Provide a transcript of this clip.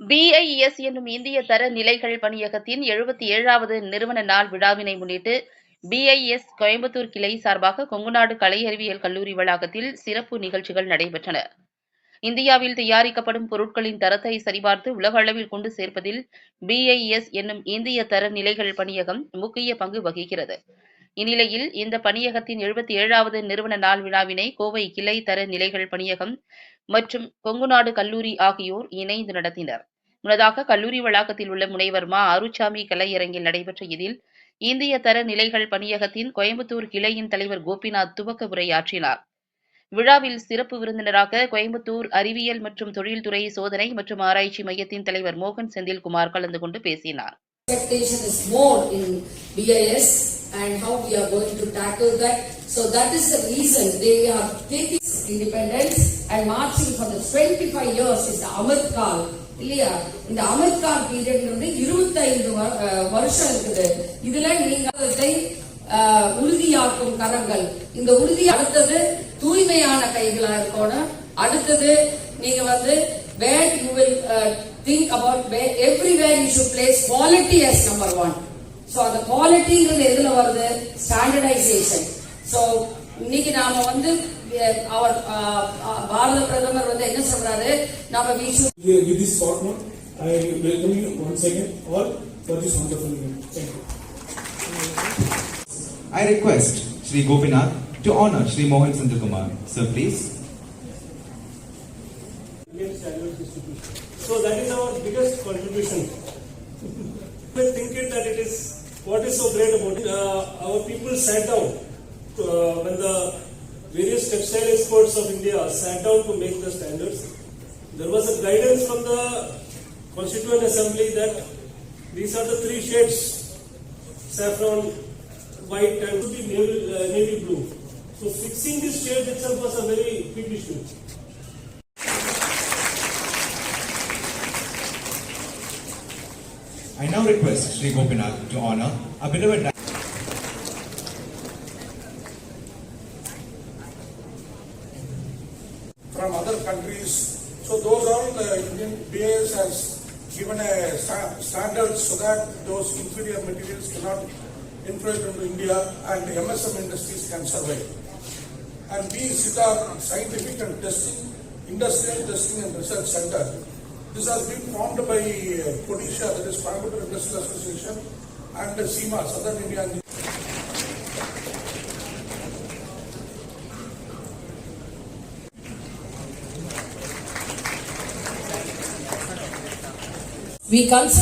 BIS என்னும் இந்திய தர நிலைகள் பணியகத்தின் எழுபத்தி ஏழாவது நிறுவன நாள் விழாவினை முன்னிட்டு பிஐஎஸ் கோயம்புத்தூர் கிளை சார்பாக கொங்குநாடு கலை அறிவியல் கல்லூரி வளாகத்தில் சிறப்பு நிகழ்ச்சிகள் நடைபெற்றன. இந்தியாவில் தயாரிக்கப்படும் பொருட்களின் தரத்தை சரிபார்த்து உலக அளவில் கொண்டு சேர்ப்பதில் பிஐஎஸ் என்னும் இந்திய தர நிலைகள் பணியகம் முக்கிய பங்கு வகிக்கிறது. இந்நிலையில் இந்த பணியகத்தின் எழுபத்தி ஏழாவது நிறுவன நாள் விழாவினை கோவை கிளை தர நிலைகள் பணியகம் மற்றும் கொங்குநாடு கல்லூரி ஆகியோர் இணைந்து நடத்தினர். முன்னதாக கல்லூரி வளாகத்தில் உள்ள முனைவர் மா அருச்சாமி கலையரங்கில் நடைபெற்ற இதில் இந்திய தர நிலைகள் பணியகத்தின் கோயம்புத்தூர் கிளையின் தலைவர் கோபிநாத் துவக்க உரையாற்றினார் விழாவில் சிறப்பு விருந்தினராக கோயம்புத்தூர் அறிவியல் மற்றும் தொழில்துறை சோதனை மற்றும் ஆராய்ச்சி மையத்தின் தலைவர் மோகன் செந்தில்குமார் கலந்து கொண்டு பேசினார் expectation is more in BIS and how we are going to tackle that. So that is the reason they are taking independence and marching for the 25 years is the Amrit Kal இல்லையா? இந்த Amrit period வந்து இருபத்தைந்து வருஷம் இருக்குது. இதுல நீங்க உறுதியாக்கும் கரங்கள். இந்த உறுதி அடுத்தது தூய்மையான கைகளா இருக்கணும். அடுத்தது நீங்க வந்து where you will think about about where you should place quality quality number one so அந்த குவாலிட்டிங்கிறது எதுல வருது? ஸ்டாண்டர்டைசேஷன் ஸோ இன்னைக்கு நாம வந்து அவர் அஹ், அஹ், பாரத பிரதமர் வந்து என்ன சொல்றாரு நாம we should Here, With this short note, I welcome you once again all for this wonderful event. Thank you. I request Sri Gopinath to honor Sri Mohan Sandhukumar. Sir, please. Indian Standard Institution. So that is our biggest contribution. We think it that it is what is so great about it. Uh, our people sat down uh, when the various textile experts of India sat down to make the standards. There was a guidance from the Constituent Assembly that these are the three shades: saffron, white, and to be navy, uh, navy blue. So fixing this shade itself was a very big issue. I now request Sri Gopinath to honor our beloved from other countries. So those all the Indian BAS has given a sta- standard so that those inferior materials cannot infiltrate into India and the MSM industries can survive. And we sit our scientific and testing, industrial testing and research center. This has been formed by uh, that is Coimbatore Industrial Association, and the SEMA, Southern India. We consider